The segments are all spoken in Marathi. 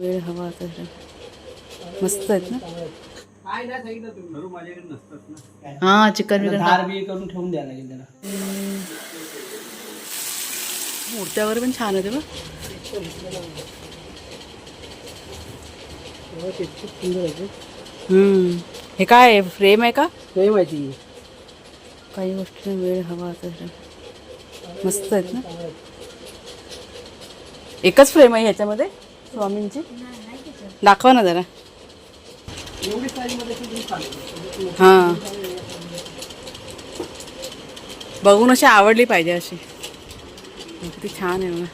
वेळ हवा जरा. मस्त आहेत ना? हा चिकन बी करून ठेवून द्यायला लागेल त्याला मूर्त्या वगैरे पण छान बघ. आहे हम्म. हे काय आहे? फ्रेम आहे का? ते. माहिती काही गोष्टी वेळ हवा जरा. मस्त आहेत ना? एकच फ्रेम आहे ह्याच्यामध्ये? स्वामींची? दाखवा ना जरा. हां. बघून अशी आवडली पाहिजे अशी. किती छान आहे मला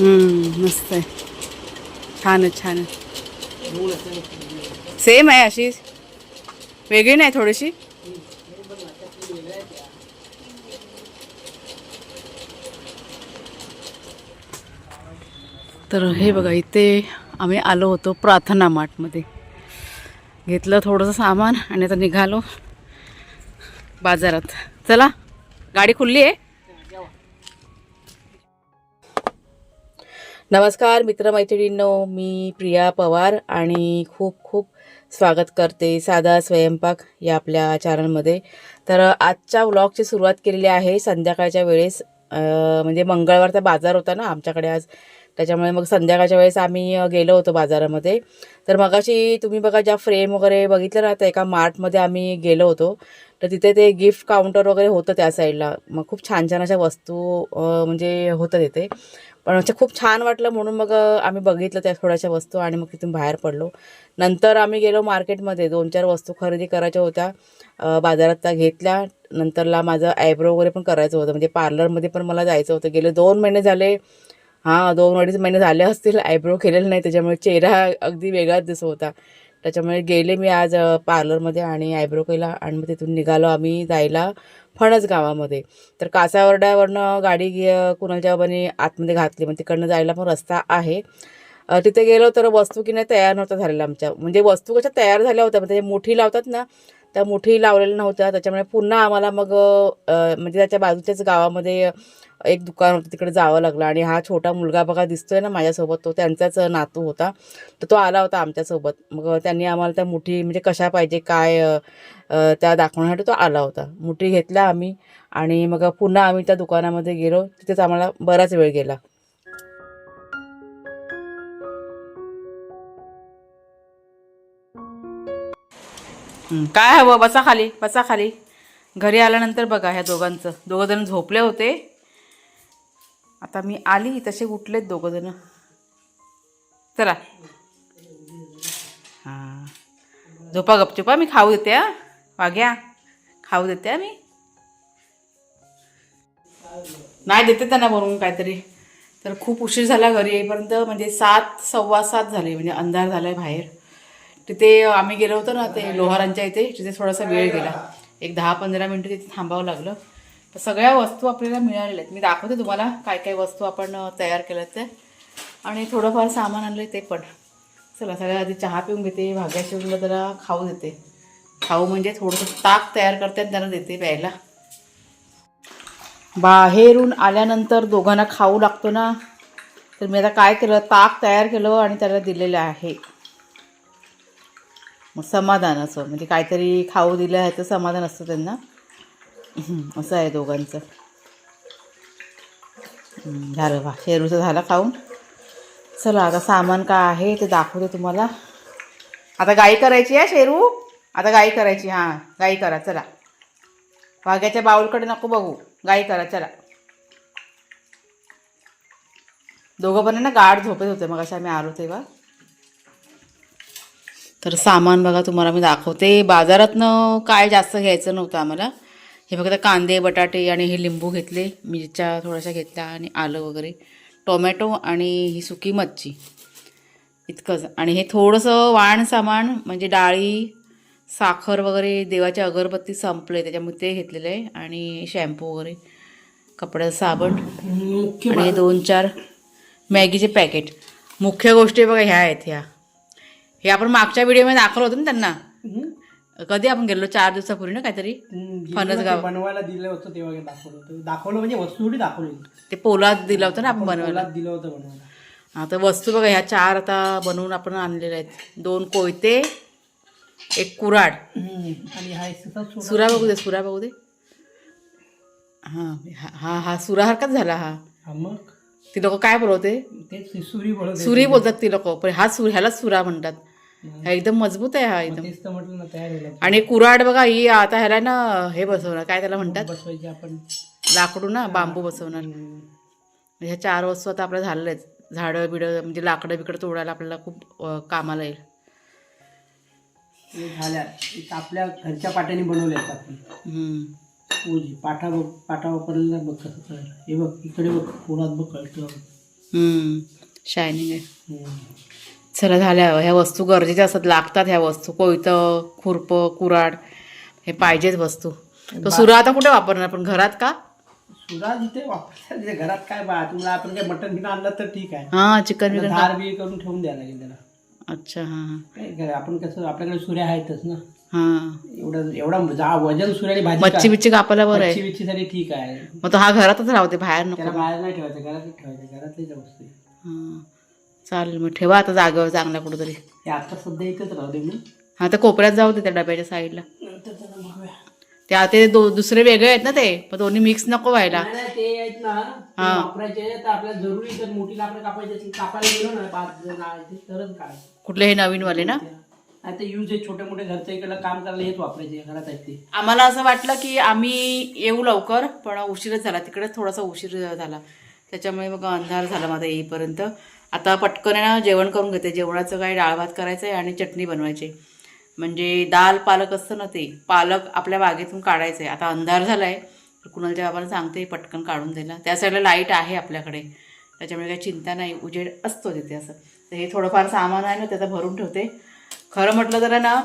मस्त आहे. छान आहे छान आहे. सेम आहे अशीच वेगळी नाही थोडीशी? तर हे बघा इथे आम्ही आलो होतो प्रार्थना माठमध्ये. घेतलं थोडंसं सामान आणि आता निघालो बाजारात. चला गाडी खुल्ली आहे? नमस्कार मित्रमैत्रिणींनो मी प्रिया पवार आणि खूप खूप स्वागत करते साधा स्वयंपाक या आपल्या चॅनलमध्ये तर आजच्या व्लॉगची सुरुवात केलेली आहे. संध्याकाळच्या वेळेस म्हणजे मंगळवारचा बाजार होता ना आमच्याकडे आज. त्याच्यामुळे मग संध्याकाळच्या वेळेस आम्ही गेलो होतो बाजारामध्ये. तर मगाशी तुम्ही बघा ज्या फ्रेम वगैरे बघितलं ना त्या एका मार्टमध्ये आम्ही गेलो होतो. तर तिथे ते गिफ्ट काउंटर वगैरे होतं त्या साईडला मग खूप छान छान अशा वस्तू म्हणजे होतं तिथे. पण म्हणजे खूप छान वाटलं म्हणून मग आम्ही बघितलं त्या थोड्याशा वस्तू आणि मग तिथून बाहेर पडलो. नंतर आम्ही गेलो मार्केटमध्ये दोन चार वस्तू खरेदी करायच्या होत्या बाजारात त्या घेतल्या. नंतरला माझं आयब्रो वगैरे पण करायचं होतं म्हणजे पार्लरमध्ये पण मला जायचं होतं. गेले दोन महिने झाले. हां दोन अडीच महिने झाले असतील आयब्रो केलेले नाही त्याच्यामुळे चेहरा अगदी वेगळाच दिसत होता. त्याच्यामुळे गेले मी आज पार्लरमध्ये आणि आयब्रो केला आणि मग तिथून निघालो आम्ही जायला फणस गावामध्ये. तर कासावर्ड्यावरनं गाडी कुणाच्या बाबांनी आतमध्ये घातली. मग तिकडनं जायला पण रस्ता आहे. तिथे गेलो तर वस्तू की नाही तयार नव्हता झालेला आमच्या. म्हणजे वस्तू कशा तयार झाल्या होत्या म्हणजे मुठी लावतात ना त्या मुठी लावलेल्या नव्हत्या. त्याच्यामुळे पुन्हा आम्हाला मग म्हणजे त्याच्या बाजूच्याच गावामध्ये एक दुकान होतं तिकडे जावं लागलं. आणि हा छोटा मुलगा बघा दिसतोय ना माझ्यासोबत तो त्यांचाच नातू होता. तर तो आला होता आमच्यासोबत. मग त्यांनी आम्हाला त्या मुठी म्हणजे कशा पाहिजे काय त्या दाखवण्यासाठी तो आला होता. मुठी घेतल्या आम्ही आणि मग पुन्हा आम्ही त्या दुकानामध्ये गेलो. तिथेच आम्हाला बराच वेळ गेला. हं, काय हवं बसा खाली बसा खाली. घरी आल्यानंतर बघा ह्या दोघांचं. दोघं जण झोपले होते. आता मी आली तसे उठलेत दोघं जण. चला. हां. झोपा गपचुपा मी खाऊ देते हा. वाघ्या खाऊ देते हा मी. नाही देते त्यांना बनवून काहीतरी. तर खूप उशीर झाला घरी येईपर्यंत म्हणजे सात सव्वा सात झाले म्हणजे अंधार झाला आहे बाहेर. तिथे आम्ही गेलो होतो ना ते लोहारांच्या इथे तिथे थोडासा वेळ गेला. एक दहा पंधरा मिनटं तिथे थांबावं लागलं. तर सगळ्या वस्तू आपल्याला मिळालेल्या आहेत. मी दाखवते तुम्हाला काय काय वस्तू आपण तयार केल्यात ते आणि थोडंफार सामान आणलं ते पण. चला सगळ्या आधी चहा पिऊन घेते भाग्या शिवला जरा खाऊ देते. खाऊ म्हणजे थोडंसं ताक तयार करते आणि त्यांना देते प्यायला. बाहेरून आल्यानंतर दोघांना खाऊ लागतो ना. तर मी आता काय केलं ताक तयार केलं आणि त्याला दिलेलं आहे. मग समाधान असं. म्हणजे काहीतरी खाऊ दिलं ह्याचं समाधान असतं त्यांना. असं आहे दोघांचं. झालं वा शेरूचं झालं खाऊन. चला आता सामान काय आहे ते दाखवते तुम्हाला. आता गाई करायची आहे शेरू? आता गाई करायची हां. गाई करा चला. वाघ्याच्या बाऊलकडे नको बघू. गाई करा चला. दोघं पण ना गाढ झोपेत होते. मग अशा आम्ही आलो तेव्हा. तर सामान बघा तुम्हाला मी दाखवते. बाजारातनं काय जास्त घ्यायचं नव्हतं आम्हाला. हे बघा कांदे बटाटे आणि हे लिंबू घेतले. मिरच्या थोड्याशा घेतल्या आणि आलं वगैरे. टोमॅटो आणि ही सुकी मच्छी. इतकंच. आणि हे थोडंसं वाण सामान म्हणजे डाळी साखर वगैरे देवाची अगरबत्ती संपले. त्याच्यामुळे ते घेतलेलं आहे. आणि शॅम्पू वगैरे कपड्याचं साबण. आणि दोन चार मॅगीचे पॅकेट. मुख्य गोष्टी बघा ह्या आहेत ह्या. हे आपण मागच्या व्हिडिओमध्ये दाखवलं होतं ना त्यांना. कधी आपण गेलो चार दिवसापूर्वी ना काहीतरी? फणस गाव. बनवायला दिलं होतं तेव्हा दाखवलं होतं. दाखवलं म्हणजे वस्तू दाखवली ते पोलाद दिला होता ना आपण बनवायला. दिलं होतं बनवायला. हा तर वस्तू बघा ह्या चार आता बनवून आपण आणलेल्या आहेत. दोन कोयते एक कुराड आणि हा. सुरा बघू दे सुरा बघू दे. हा हा- हा सुरासारखाच झाला हा. मग? ती लोक काय बोलवते? सुरी बोलतात ती लोक पण हा सुर ह्यालाच सुरा म्हणतात. हा एकदम मजबूत आहे हा एकदम. तेच तर म्हटलं ना तयार झालं आणि कुराड बघा ही आता ह्याला ना हे बसवणार काय त्याला म्हणतात? बसवायची आपण. लाकडू ना बांबू बसवणार. ह्या चार वस्तू आता आपल्या झालेल्या आहेत. झाडं बिडं म्हणजे लाकडं बिकडं तोडायला आपल्याला खूप अं, कामाला येईल. हे झाल्या. एक आपल्या घरच्या पाट्याने बनवल्या आहेत आपण. हम्म. ओजी पाटा बघ पाटा वापरलेला बघ कसं हे बघ इकडे बघ पोळात बघ कळतं. हम्म. शायनिंग आहे. हम्म. चला झाल्या ह्या वस्तू गरजेच्या असतात लागतात ह्या वस्तू. कोयतं खुरपं कुराड हे पाहिजेच वस्तू. तो सुरा आता कुठे वापरणार? पण घरात का? सुरा जिथे वापरल्या तिथे घरात काय बा तुम्हाला आपण काय मटण बिन आणलं तर ठीक आहे. हा चिकन बिकन धार बी करून ठेवून द्यायला लागेल त्याला. अच्छा हां काय आपण कसं आपल्याकडे सुऱ्या आहेतच ना. हां. एवढं एवढा जा वजन भाजी? मच्छी बिच्छी कापायला बरं आहे. मच्छी ठीक आहे. मग तो हा घरातच राहते बाहेर नको. त्याला बाहेर नाही ठेवायचं घरातच ठेवायचं घरातलीच. हां. चालेल मग ठेवा आता जागेवर चांगला कुठंतरी. हे आता सध्या इथंच राहू दे मी हा तर कोपऱ्यात जाऊ दे त्या डब्याच्या साईडला नंतर त्याला बघूया. त्या ते दो दुसरे वेगळे आहेत ना ते मग दोन्ही मिक्स नको व्हायला. नाही, नाही, ते आहेत ना ते हा. वापरायचे तर आपल्याला जरुरी तर मोठी लाकडं कापायची असेल कापायला गेलो ना पाच जण आहे ते तरच काढायचं. कुठले हे नवीन वाले ना? नाही तर यूज हे छोटे मोठे घरचं इकडे काम करायला हेच वापरायचे घरात आहेत ते. आम्हाला असं वाटलं की आम्ही येऊ लवकर पण उशीरच झाला. तिकडे थोडासा उशीर झाला. त्याच्यामुळे मग अंधार झाला माझा येईपर्यंत. आता पटकन आहे ना जेवण करून घेते. जेवणाचं काय डाळ भात करायचं आहे आणि चटणी बनवायची. म्हणजे दाल पालक असतं ना ते पालक आपल्या बागेतून काढायचं आहे आता अंधार झाला आहे कुणालच्या बाबाला सांगते पटकन काढून द्यायला त्या साईडला लाइट आहे आपल्याकडे. त्याच्यामुळे काही चिंता नाही. उजेड असतो तिथे असं. तर हे थोडंफार सामान आहे ना त्याचं भरून ठेवते. खरं म्हटलं तर ना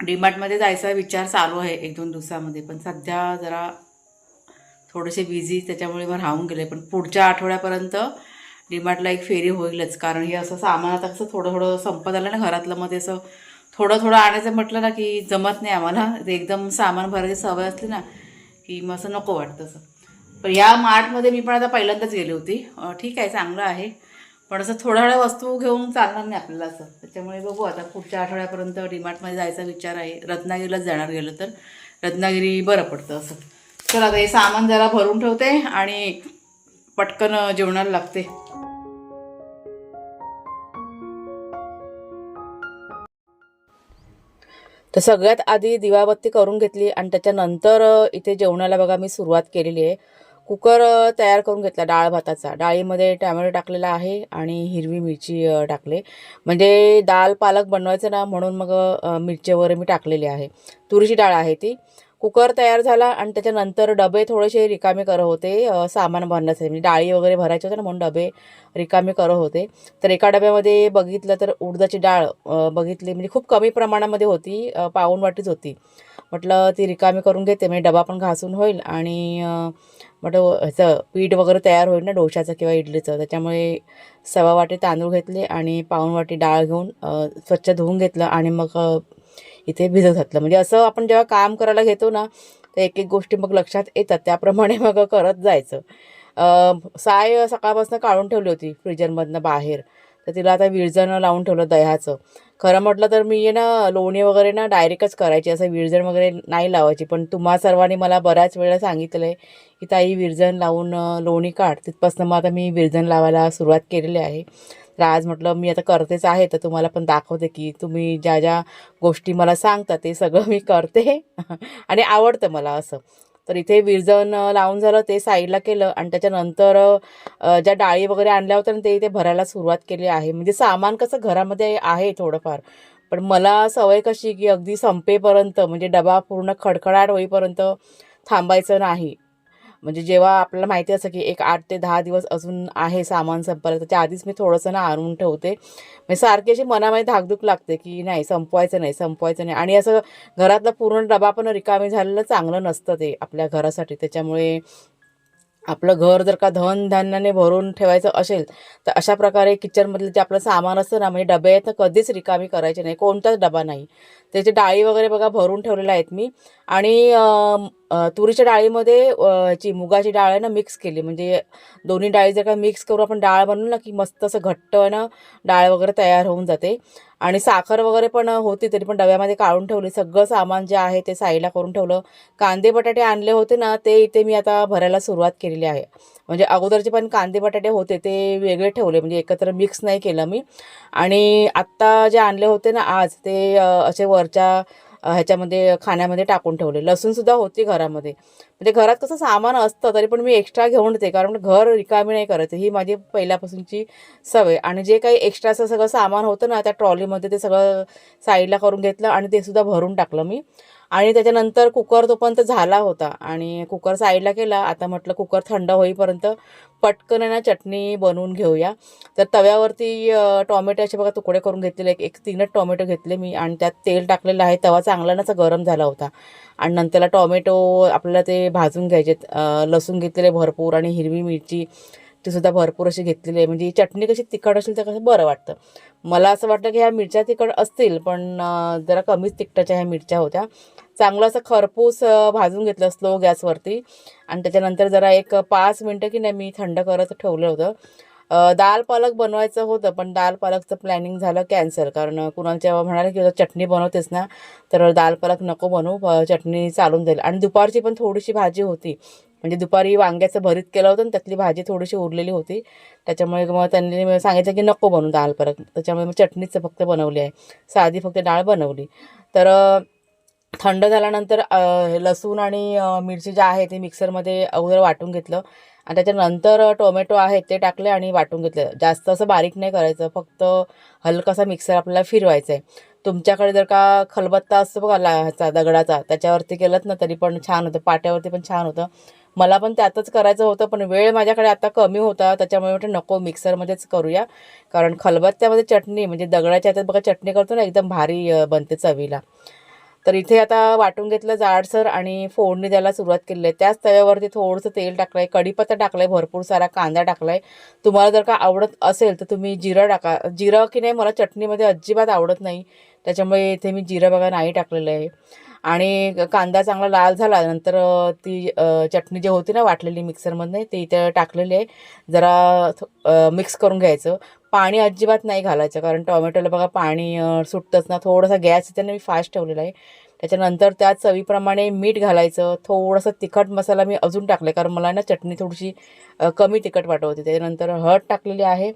डीमार्टमध्ये जायचा विचार चालू आहे एक दोन दिवसामध्ये. पण सध्या जरा थोडेसे बिझी त्याच्यामुळे मग राहून गेले. पण पुढच्या आठवड्यापर्यंत डीमार्टला एक फेरी होईलच. कारण हे असं सामान आता कसं थोडं थोडं संपत आलं ना घरातलं मध्ये असं थोडं थोडं आणायचं म्हटलं ना की जमत नाही आम्हाला. ते एकदम सामान भरायची सवय असली ना की मग असं नको वाटतं असं. पण या मार्टमध्ये मी पण आता पहिल्यांदाच गेली होती. ठीक आहे चांगलं आहे. पण असं थोड्या थोड्या वस्तू घेऊन चालणार नाही आपल्याला असं. त्याच्यामुळे बघू आता पुढच्या आठवड्यापर्यंत डीमार्टमध्ये जायचा विचार आहे. रत्नागिरीलाच जाणार गेलं तर. रत्नागिरी बरं पडतं असं. चला आता हे सामान जरा भरून ठेवते आणि पटकन जेवणाला लागते. तर सगळ्यात आधी दिवाबत्ती करून घेतली आणि त्याच्यानंतर इथे जेवणाला बघा मी सुरुवात केलेली आहे. कुकर तयार करून घेतला डाळ भाताचा. डाळीमध्ये टॅमॅटो टाकलेला आहे आणि हिरवी मिरची टाकले. म्हणजे दाल पालक बनवायचं ना म्हणून मग मिरची वगैरे मी टाकलेली आहे. तुरीची डाळ आहे ती. कुकर तयार झाला आणि त्याच्यानंतर डबे थोडेसे रिकामे करत होते सामान भरण्यासाठी म्हणजे डाळी वगैरे भरायचे होते ना म्हणून डबे रिकामे करत होते. तर एका डब्यामध्ये बघितलं तर उडदाची डाळ बघितली. म्हणजे खूप कमी प्रमाणामध्ये होती अ, पाऊण वाटीच होती. म्हटलं ती रिकामी करून घेते म्हणजे डबा पण घासून होईल आणि म्हटलं ह्याचं पीठ वगैरे तयार होईल ना डोशाचं किंवा इडलीचं. त्याच्यामुळे सवा वाटी तांदूळ घेतले आणि पाऊण वाटी डाळ घेऊन स्वच्छ धुवून घेतलं आणि मग इथे भिजत घातलं म्हणजे असं आपण जेव्हा काम करायला घेतो ना तर एक एक गोष्टी मग लक्षात येतात. त्याप्रमाणे मग करत जायचं. साय सकाळपासून काढून ठेवली होती फ्रीजरमधनं बाहेर. तर तिला आता विरजण लावून ठेवलं दह्याचं. खरं म्हटलं तर मी आहे ना लोणी वगैरे ना डायरेक्टच करायची. असं विरजण वगैरे नाही लावायची. पण तुम्हा सर्वांनी मला बऱ्याच वेळा सांगितलं आहे की ताई विरजण लावून लोणी काढ. तिथपासून मग आता मी विरजण लावायला सुरुवात केलेली आहे. तर आज म्हटलं मी आता करतेच आहे तर तुम्हाला पण दाखवते की तुम्ही ज्या ज्या गोष्टी मला सांगता ते सगळं मी करते. आणि आवडतं मला असं. तर इथे विरजन लावून झालं ते साईडला केलं आणि त्याच्यानंतर ज्या डाळी वगैरे आणल्या होत्या ते इथे भरायला सुरुवात केली आहे. म्हणजे सामान कसं घरामध्ये आहे थोडंफार पण मला सवय कशी की अगदी संपेपर्यंत म्हणजे डबा पूर्ण खडखडाट होईपर्यंत थांबायचं नाही. म्हणजे जेव्हा आपल्याला माहिती असं की एक आठ ते दहा दिवस अजून आहे सामान संपायला त्याच्या आधीच मी थोडंसं ना आणून ठेवते. म्हणजे सारखी अशी मनामध्ये धाकधूक लागते की नाही संपवायचं नाही संपवायचं नाही. आणि असं घरातला पूर्ण डबा पण रिकामी झालेलं चांगलं नसतं ते आपल्या घरासाठी. त्याच्यामुळे आपलं घर जर का धनधान्याने भरून ठेवायचं असेल तर अशा प्रकारे किचनमधलं जे आपलं सामान असतं ना म्हणजे डबे आहेत तर कधीच रिकामी करायचे नाही. कोणताच डबा नाही. त्याचे डाळी वगैरे बघा भरून ठेवलेल्या आहेत मी. आणि तुरीच्या डाळीमध्ये जी ची मुगाची डाळ आहे ना मिक्स केली. म्हणजे दोन्ही डाळी जर का मिक्स करून आपण डाळ बनवू ना की मस्त असं घट्ट ना डाळ वगैरे तयार होऊन जाते. आणि साखर वगैरे पण होती तरी पण डब्यामध्ये काढून ठेवली. सगळं सामान जे आहे ते साईडला करून ठेवलं. कांदे बटाटे आणले होते ना ते इथे मी आता भरायला सुरुवात केलेली आहे. म्हणजे अगोदरचे पण कांदे बटाटे होते ते वेगळे ठेवले म्हणजे एकत्र मिक्स नाही केलं मी. आणि आत्ता जे आणले होते ना आज ते असे वरच्या ह्याच्यामध्ये खाण्यामध्ये टाकून ठेवले. लसूणसुद्धा होती घरामध्ये. म्हणजे घरात कसं सामान असतं तरी पण मी एक्स्ट्रा घेऊन येते कारण घर रिकामी नाही करत. ही माझी पहिल्यापासूनची सवय. आणि जे काही एक्स्ट्राचं सगळं सामान होतं ना त्या ट्रॉलीमध्ये ते सगळं साईडला करून घेतलं आणि ते सुद्धा भरून टाकलं मी. आणि त्याच्यानंतर कुकर तोपर्यंत झाला होता. आणि कुकर साईडला केला. आता म्हटलं कुकर थंड होईपर्यंत पटकन आहे ना चटणी बनवून घेऊया. तर तव्यावरती टॉमॅटोचे बघा तुकडे करून घेतलेले. एक एक तीनच टॉमॅटो घेतले मी. आणि त्यात तेल टाकलेलं आहे. तवा चांगला ना गरम झाला होता. आणि नंतरला टॉमॅटो आपल्याला ते भाजून घ्यायचे लसूण घेतलेले भरपूर आणि हिरवी मिरची. ती सुद्धा भरपूर अशी घेतलेली आहे. म्हणजे ही चटणी कशी तिखट असेल तर कसं बरं वाटतं. मला असं वाटतं की ह्या मिरच्या तिखट असतील पण जरा कमीच तिखटाच्या ह्या मिरच्या होत्या. चांगलं असं खरपूस भाजून घेतलं स्लो गॅसवरती. आणि त्याच्यानंतर जरा एक पाच मिनटं की नाही मी थंड करत ठेवलं होतं. दाल पालक बनवायचं होतं पण दाल पालकचं प्लॅनिंग झालं कॅन्सल कारण कुणाच्या म्हणाले की चटणी बनवतेस ना तर दाल पालक नको बनवू चटणी चालून जाईल. आणि दुपारची पण थोडीशी भाजी होती. म्हणजे दुपारी वांग्याचं भरीत केलं होतं आणि त्यातली भाजी थोडीशी उरलेली होती. त्याच्यामुळे मग त्यांनी सांगितलं की नको बनवू दाल पालक. त्याच्यामुळे मग चटणीचं फक्त बनवली आहे. साधी फक्त डाळ बनवली. तर थंड झाल्यानंतर लसूण आणि मिरची ज्या आहे ते मिक्सरमध्ये अगोदर वाटून घेतलं. आणि त्याच्यानंतर टोमॅटो आहेत ते टाकले आणि वाटून घेतले. जास्त असं बारीक नाही करायचं फक्त हलकासा मिक्सर आपल्याला फिरवायचा आहे तुमच्याकडे जर का खलबत्ता असतो बघा ला ह्याचा दगडाचा त्याच्यावरती केलं ना तरी पण छान होतं पाट्यावरती पण छान होतं. मला पण त्यातच करायचं होतं पण वेळ माझ्याकडे आता कमी होता त्याच्यामुळे म्हटलं नको मिक्सरमध्येच करूया. कारण खलबत्त्यामध्ये चटणी म्हणजे दगडाच्या हातात बघा चटणी करतो ना एकदम भारी बनते चवीला. तर इथे आता वाटून घेतलं जाडसर आणि फोडणी द्यायला सुरुवात केली आहे. त्याच तव्यावरती थोडंसं तेल टाकलं आहे कढीपत्ता टाकला आहे भरपूर सारा कांदा टाकला आहे तुम्हाला जर का आवडत असेल तर तुम्ही जिरं टाका. जिरं की नाही मला चटणीमध्ये अजिबात आवडत नाही. त्याच्यामुळे इथे मी जिरं बघा नाही टाकलेलं आहे. आणि कांदा चांगला लाल झाला नंतर ती चटणी जी होती ना वाटलेली मिक्सरमधनं ते इथे टाकलेली आहे. जरा मिक्स करून घ्यायचं. पाणी अजिबात नाही घालायचं कारण टोमॅटोला बघा पाणी सुटतंच ना. थोडासा गॅस त्याने मी फास्ट ठेवलेला आहे. त्याच्यानंतर त्या चवीप्रमाणे मीठ घालायचं. थोडंसं तिखट मसाला मी अजून टाकले कारण मला ना चटणी थोडीशी कमी तिखट वाटत होती त्याच्यानंतर हळद टाकलेली आहे.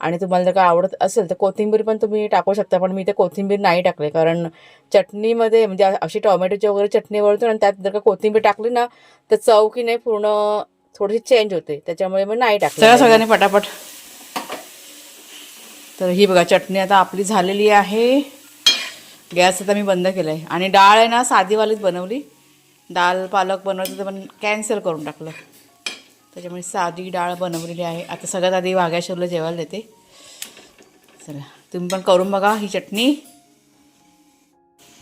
आणि तुम्हाला जर का आवडत असेल तर कोथिंबीर पण तुम्ही टाकू शकता पण मी ते कोथिंबीर नाही टाकले. कारण चटणीमध्ये म्हणजे अशी टोमॅटोची वगैरे चटणी वळतो आणि त्यात जर का कोथिंबीर टाकली ना तर चव की नाही पूर्ण थोडीशी चेंज होते. त्याच्यामुळे मी नाही टाकले सगळ्यांनी पटापट. तर ही बघा चटणी आता आपली झालेली आहे. गॅस आता मी बंद केला आहे आणि डाळ आहे ना साधीवालीच बनवली. डाळ पालक बनवायचं तर पण कॅन्सल करून टाकलं. त्याच्यामुळे साधी डाळ बनवलेली आहे. आता सगळ्यात आधी वाघ्याशरला जेवायला देते. चला तुम्ही पण करून बघा ही चटणी.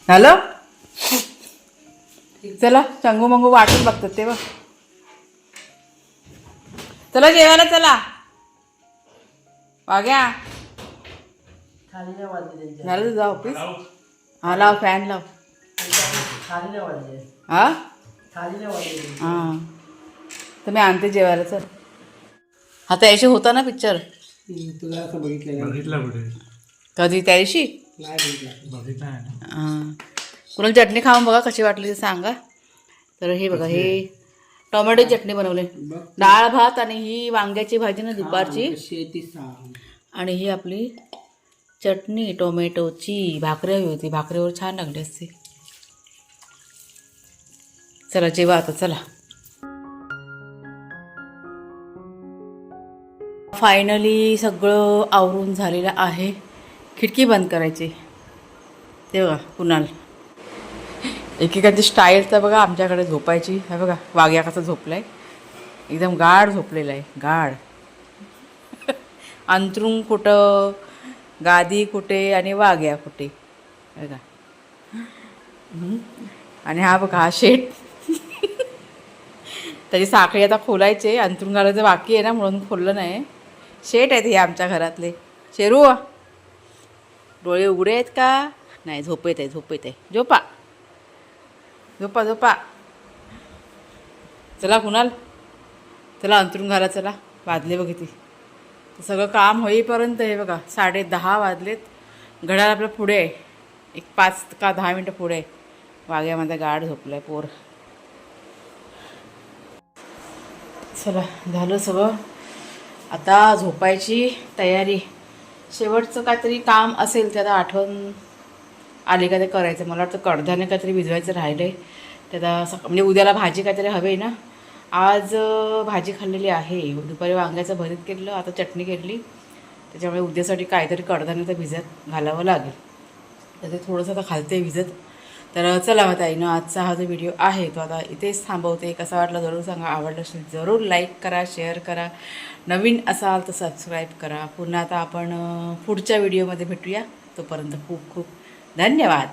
झालं चला चंगू मंगू वाटून बघतात ते बघ. चला जेवायला चला. वाघ्या. खाली नाही वाजले त्यांच्या झालं तुझं ऑफिस हा लाव फॅन लाव. खाली नाही वाजले. हा? खाली नाही वाजले हां. तर मी आणते जेवायला चल. आता याशी होता ना पिक्चर तुला असं बघितलं बघितला कुठे? कधी त्या दिवशी? नाही बघितलं. बघितला आहे ना. हां. कुणाला चटणी खाऊन बघा कशी वाटली ते सांगा. तर हे बघा हे टोमॅटो चटणी बनवले. बघ. डाळ भात आणि ही वांग्याची भाजी ना दुपारची. कशी आहे ती सांग. आणि ही आपली चटणी टोमॅटोची भाकरी हवी होती. भाकरीवर छान लागली असते. चला जेवा आता चला. फायनली सगळं आवरून झालेलं आहे. खिडकी बंद करायची. तेव्हा कुणाल. एकेकाची स्टाईल तर बघा आमच्याकडे झोपायची. हा बघा वाघ्या कसा झोपलाय. एकदम गाढ झोपलेला आहे. गाढ. अंतरुण कुठं गादी कुठे आणि वाघ्या कुठे. बघा. आणि हा बघा हा शेट. त्याची साखळी आता खोलायचे अंतरुण घालायचं बाकी आहे ना म्हणून खोललं नाही. शेट आहेत हे आमच्या घरातले. शेरू डोळे उघडे आहेत का? नाही झोप येत आहे झोप येत. आहे झोपा. झोपा झोपा. चला कुणाल? चला अंतरून घाला चला. वाजले बघितली. सगळं काम होईपर्यंत हे बघा साडे दहा वाजलेत. घड्याळ आपल्या पुढे आहे. एक पाच का दहा मिनटं पुढे आहे. वाग्यामध्ये गाड झोपलं आहे पोर. चला झालं सगळं. आता झोपायची तयारी. शेवटचं काहीतरी काम असेल ते आता आठवण आली का ते करायचं. मला वाटतं कडधान्य काहीतरी भिजवायचं राहिलं आहे त्याला सक म्हणजे उद्याला भाजी काहीतरी हवी ना? आज भाजी खाल्लेली आहे. दुपारी वांग्याचं भरीत केलं आता चटणी केली त्याच्यामुळे उद्यासाठी काहीतरी कडधान्य तर भिजत घालावं लागेल. तर ते थोडंसं आता खालते भिजत. तर चला मग ताईनं आजचा हा जो व्हिडिओ आहे तो आता इथेच थांबवते. कसा वाटला जरूर सांगा. आवडलं असेल जरूर लाईक करा शेअर करा. नवीन असाल तर सबस्क्राईब करा. पुन्हा आता आपण पुढच्या व्हिडिओमध्ये भेटूया. तोपर्यंत खूप खूप धन्यवाद.